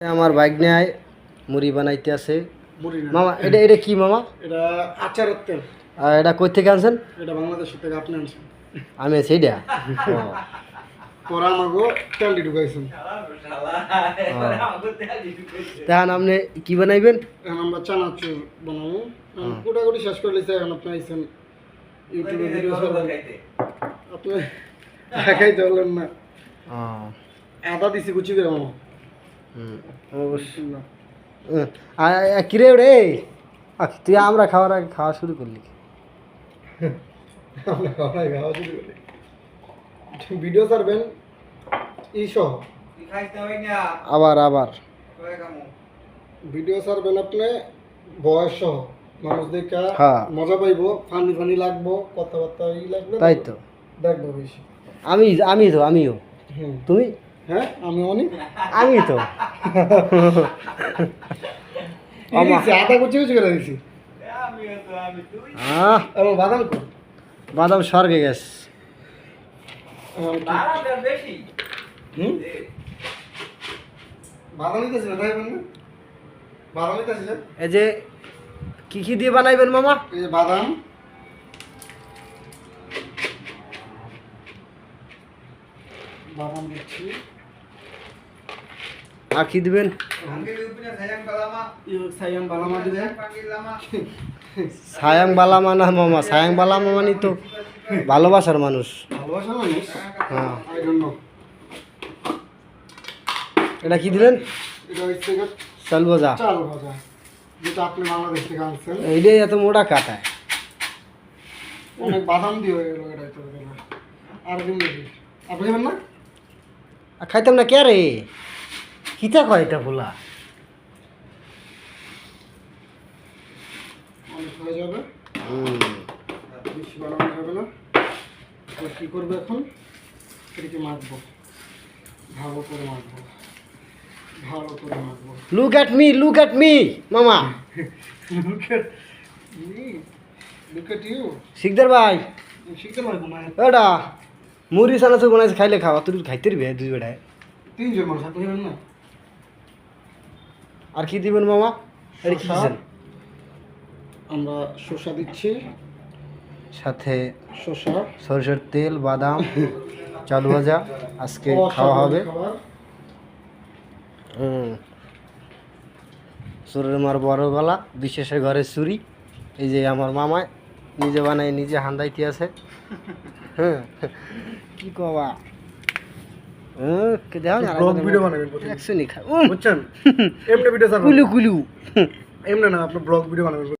আমার বাইক নেয় মুড়ি বানাইতে আছে। মামা এটা এটা কি মামা? এটা আচারের তেল আর এটা কই থেকে আনছেন? এটা বাংলাদেশ থেকে আপনি আনছেন। আমি পরে আমাকে তেলটি ঢুকাইছেন। তাহলে আপনি কি বানাইবেন? এখন আমরা চানাচুর বানাবো। এখন কুটাকুটি শেষ করে লিখতে এখন আপনি ইউটিউবে ভিডিও আপনি দেখাইতে পারলেন না। আদা দিছি কুচি করে মামা। কিরে রে তুই আমরা খাওয়ার আগে খাওয়া শুরু করলি আমরা খাওয়া খাওয়া শুরু করি। ভিডিও ছাড়বেন? ই সহ। আবার আবার। ভিডিও ছাড়বেন আপনি? বয়স সহ। মানুষ দেখা হ্যাঁ। মজা পাইবো ফানি ফানি লাগবো কথাবার্তা ই লাগবে তাই তো। দেখব বেশি। আমি আমি তো আমিও তুমি? হ্যাঁ আমি অনেক আমি তো। আমা। আদা কুচি কুচি করে দিছি আহ এবং বাদাম বাদাম স্বর্গে গেছ। হুম? এই যে কি কি দিয়ে বানাইবেন মামা? এই যে বাদাম। বাদাম দিচ্ছি। আর কি দিবেন? সায়াং বালামা না মামা, সায়াং বালামা মানে তো ভালোবাসার মানুষ। হ্যাঁ। নো এটা কি দিলেন? চাল ভাজা এইটাই এত মোটা কাটায় না আর খাইতাম না কে রে? কিতা কয় এটা বলা অনেক হয়ে যাবে। হুম। বেশি বানানো যাবে না। এবার কী করব এখন? এটাকে মাখবো। ভালো করে মাখবো। ভালো করে মাখবো। Look at me look at me মামা। Look at me. Look at you. Sikdar ভাই। শিখতে পারব না এটা মুড়ি চানাচুর বানাইছে খাইলে খাওয়া। তুই খাইতে দিবি দুই বেড়ায়। তিনজন মানুষ না? আর কি দিবেন মামা? এটা কি শসা। আমরা শসা দিচ্ছি। সাথে শসা। সরষের তেল বাদাম চালু ভাজা। আজকে খাওয়া হবে। হুম। চোরের মার বড় গলা বিশেষের ঘরে চুরি এই যে আমার মামায় নিজে বানাই নিজে হান্দাইতে আছে। হ্যাঁ কি কবা? হুম, কে দেও না, ব্লগ ভিডিও বানাবেন প্রথমে। একশো নি খা বুঝছেন এমনি ভিডিও কুলু কুলু। এমনি না আপনি ব্লগ ভিডিও বানাবেন।